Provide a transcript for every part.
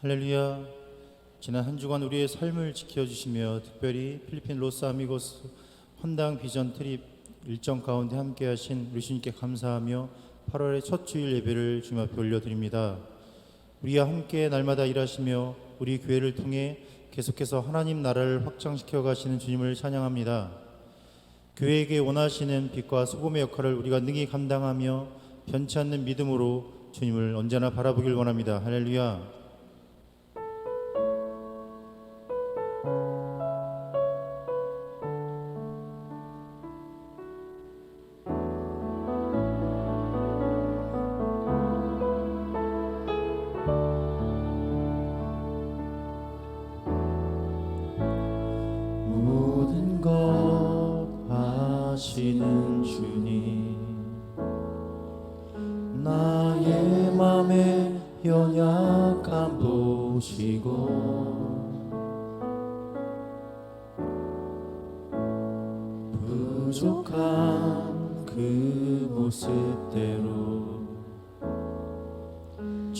할렐루야. 지난 한 주간 우리의 삶을 지켜주시며 특별히 필리핀 로스 아미고스 헌당 비전 트립 일정 가운데 함께하신 우리 주님께 감사하며 8월의 첫 주일 예배를 주님 앞에 올려드립니다. 우리와 함께 날마다 일하시며 우리 교회를 통해 계속해서 하나님 나라를 확장시켜 가시는 주님을 찬양합니다. 교회에게 원하시는 빛과 소금의 역할을 우리가 능히 감당하며 변치 않는 믿음으로 주님을 언제나 바라보길 원합니다. 할렐루야.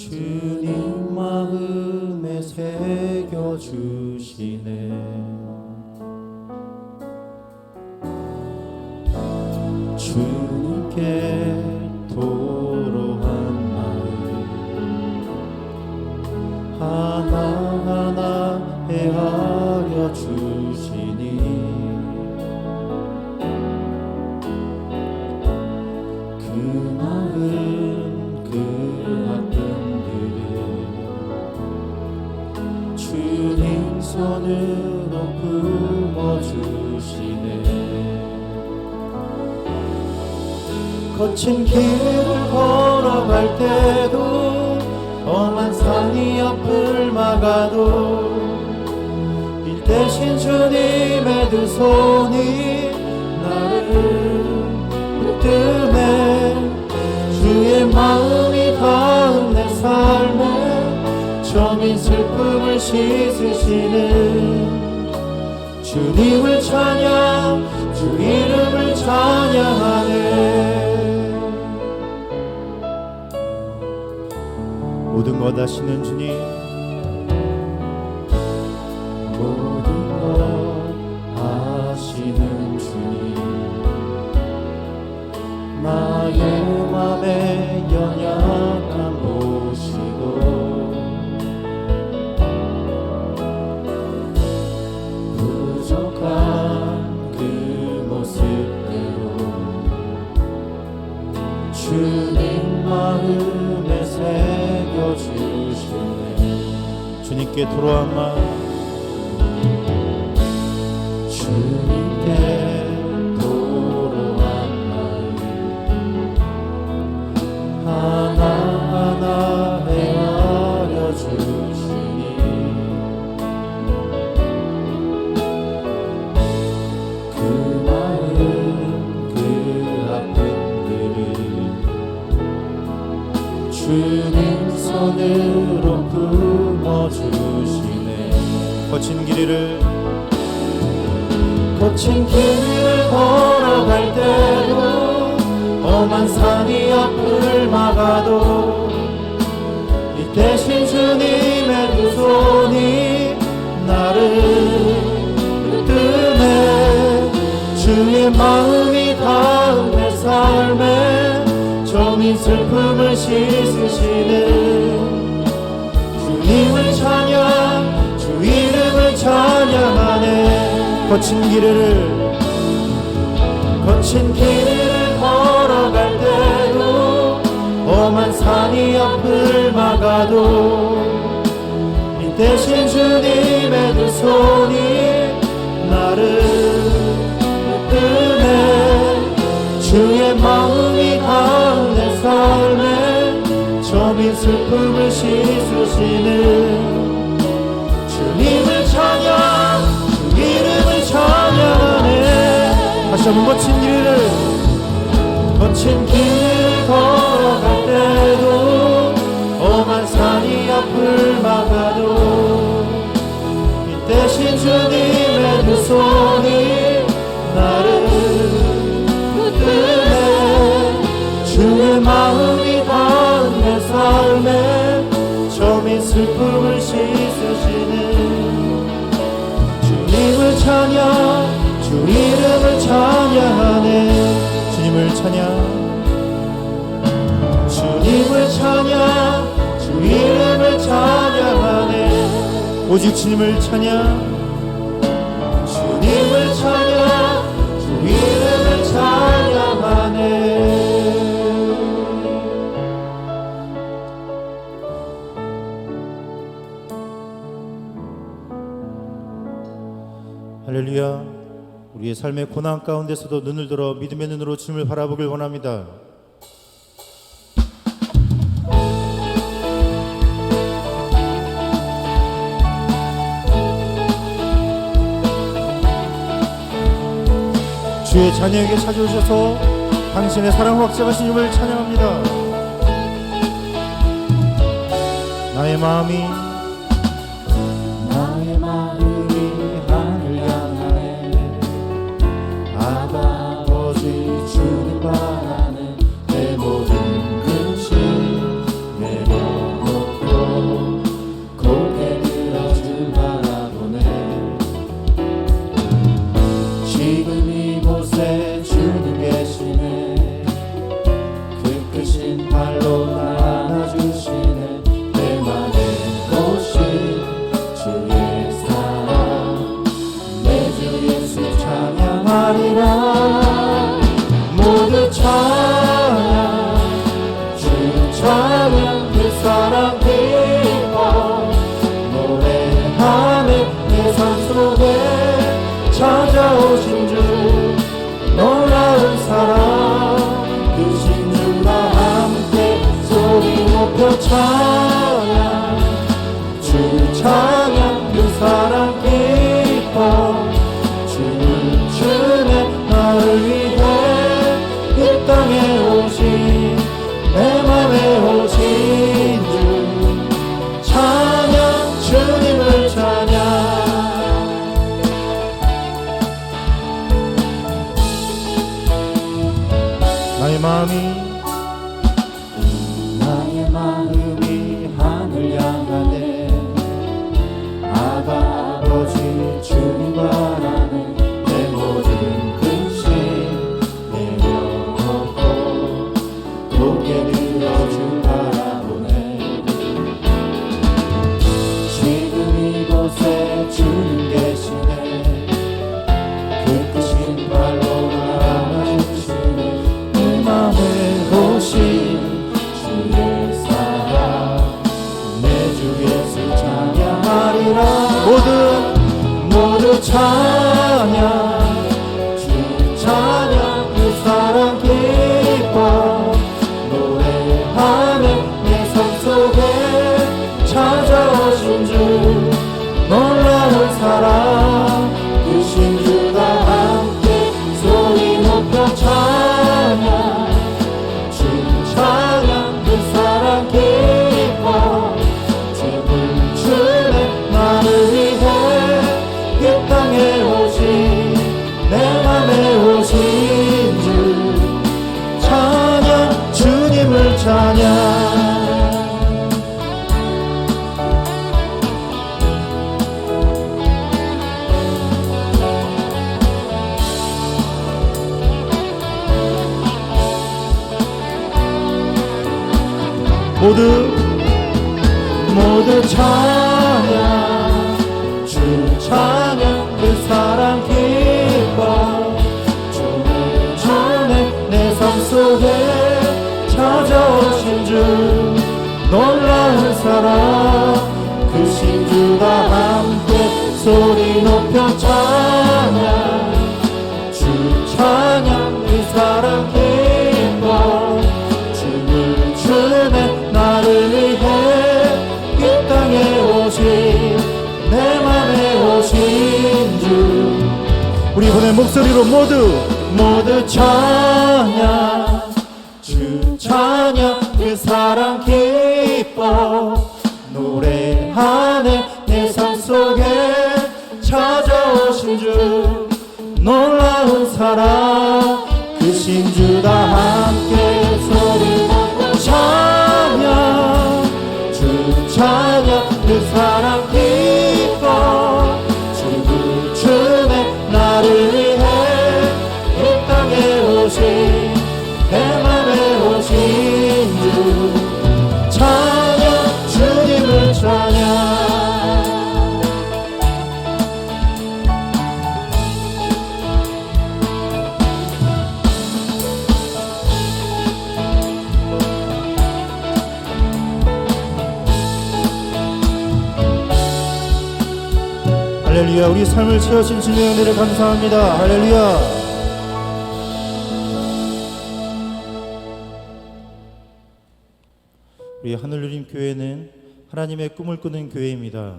주님 마음에 새겨주 손으로 품어주시네. 거친 길을 걸어갈 때도 험한 산이 앞을 막아도 일 대신 주님의 두 손이 나를 붙드네. 주의 마음이 닿은 내 삶에 점인 슬픔을 씻으시는 주님을 찬양 주 이름을 찬양하네. 모든 것 아시는 주님 새겨주 거친 길을 거친 길을 걸어갈 때도 험한 산이 앞을 막아도 이 대신 주님의 두 손이 나를 붙드네 주의 마음이 닿은 내 삶에 점인 슬픔을 씻으시는 찬양하네. 거친 길을 거친 길을 걸어갈 때도 험한 산이 앞을 막아도 이 대신 주님의 두 손이 나를 붙드네 주의 마음이 내 삶에 점인 슬픔을 씻으시는 다시 한번 길을 거친 길을 걸어갈 때도 험한 산이 앞을 막아도 이 대신 주님의 두 손이 나를 붙드네. 주의 마음이 닿은 내 삶에 점인 슬픔을 씻으시는 주님을 찬양 찬양하네. 주님을 찬양. 주님을 찬양. 주 이름을 찬양하네. 오직 주님을 찬양. 주님을 찬양. 주 이름을 찬양하네. 할렐루야. 우리의 삶의 고난 가운데서도 눈을 들어 믿음의 눈으로 주님을 바라보길 원합니다. 주의 자녀에게 찾아오셔서 당신의 사랑 확증하신 님을 찬양합니다. 나의 마음이 마음으로 모두 모두 찬양 주 찬양 그 사랑 기뻐. 노래 안에 내 삶 속에 찾아오신 주 놀라운 사랑 그신 주. 할렐루야. 우리 삶을 채우신 주님의 은혜를 감사합니다. 할렐루야. 우리 하늘누림 교회는 하나님의 꿈을 꾸는 교회입니다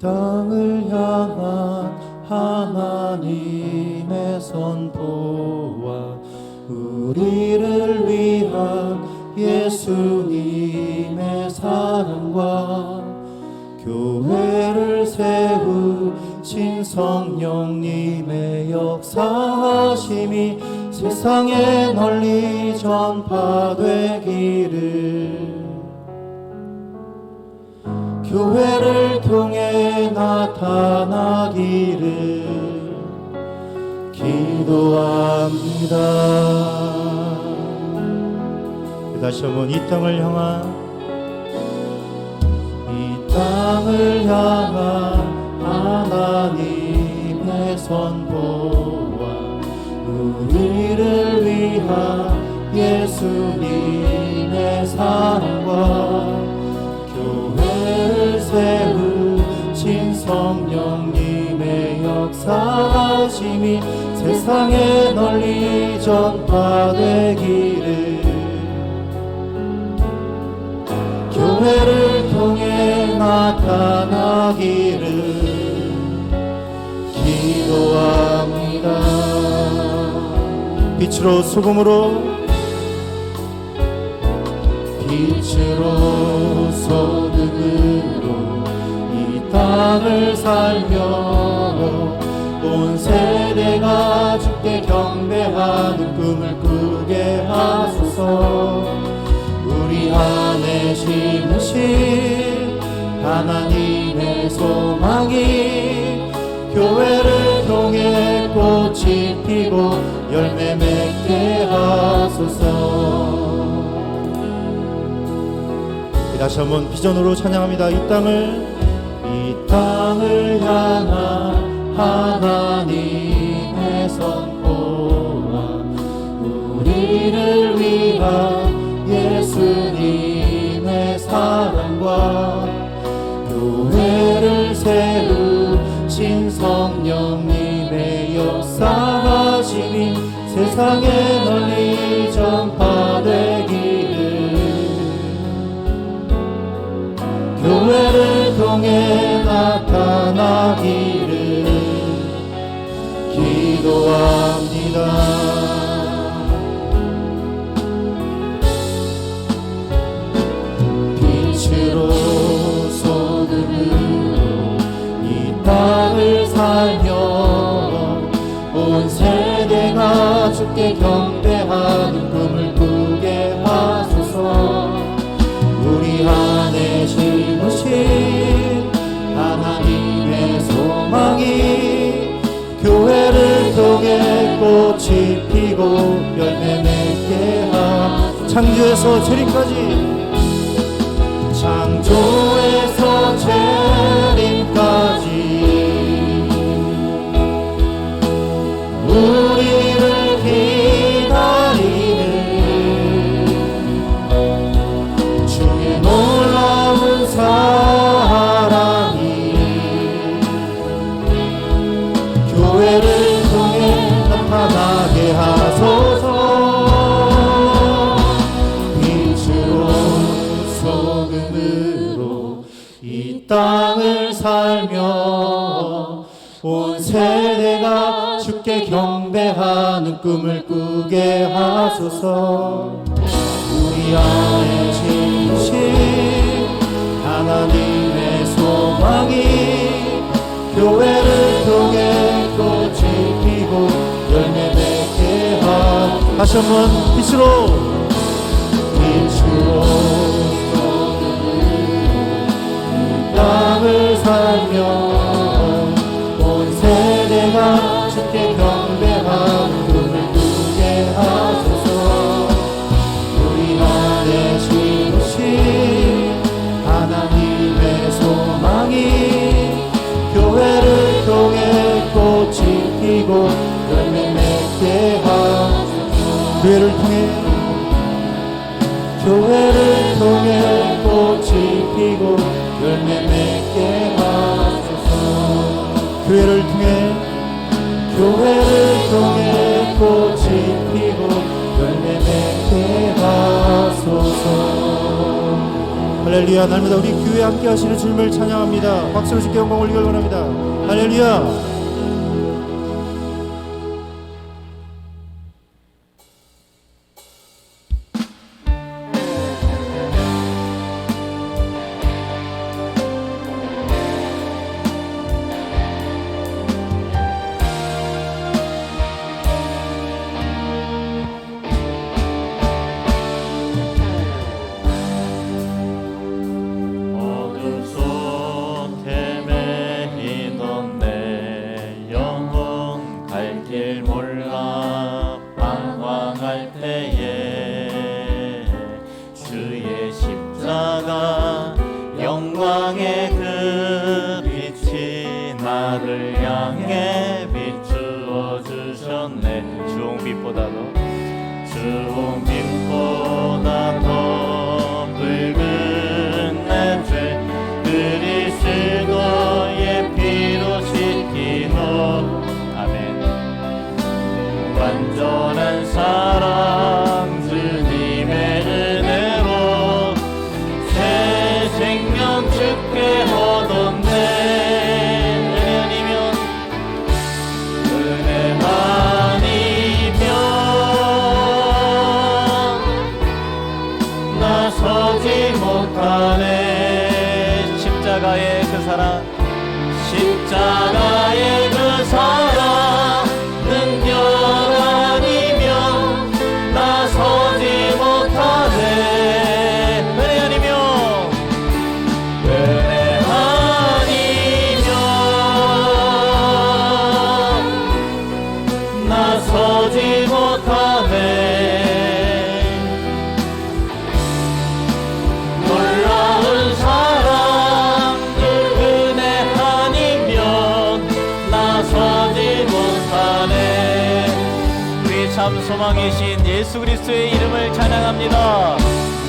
땅을 향한 하나님의 선포와 우리를 위한 예수님의 사랑과 교회를 세우신 성령님의 역사하심이 세상에 널리 전파되기를 교회를 통해 나타나기를 기도합니다. 다시 한번 이 땅을 향한 이 땅을 향한 하나님의 선포와 우리를 위한 예수님의 사랑과 세우신 성령님의 역사하심이 세상에 널리 전파되기를 교회를 통해 나타나기를 기도합니다. 빛으로 소금으로 빛으로 땅을 살며 온 세대가 주께 경배하는 꿈을 꾸게 하소서. 우리 안에 심으신 하나님의 소망이 교회를 통해 꽃이 피고 열매 맺게 하소서. 다시 한번 비전으로 찬양합니다. 이 땅을 이 땅을 향한 하나님의 선포와 우리를 위한 예수님의 사랑과 교회를 세우신 성령님의 역사하심이 세상에 널리 전파되기를. 교회를 통해 나타나기를 기도합니다. 주께 경 창조에서 재림까지. 창조에서 재림까지. 우리를 기다리는 주의 놀라운 사랑이 교회를 통해 나타나 꿈을 꾸게 하소서. 우리 안에 진실 하나님의 소망이 교회를 통해 또 지키고 열매 맺게 하 다시 한번 빛으로. 교회를 통해 교회를 통해 꽃이 피고 열매 맺게 하소서. 할렐루야. 날마다 우리 교회 함께 하시는 주님을 찬양합니다. 박수로 쉽게 영광 올리길 원합니다. 할렐루야. 왕이신 예수 그리스도의 이름을 찬양합니다.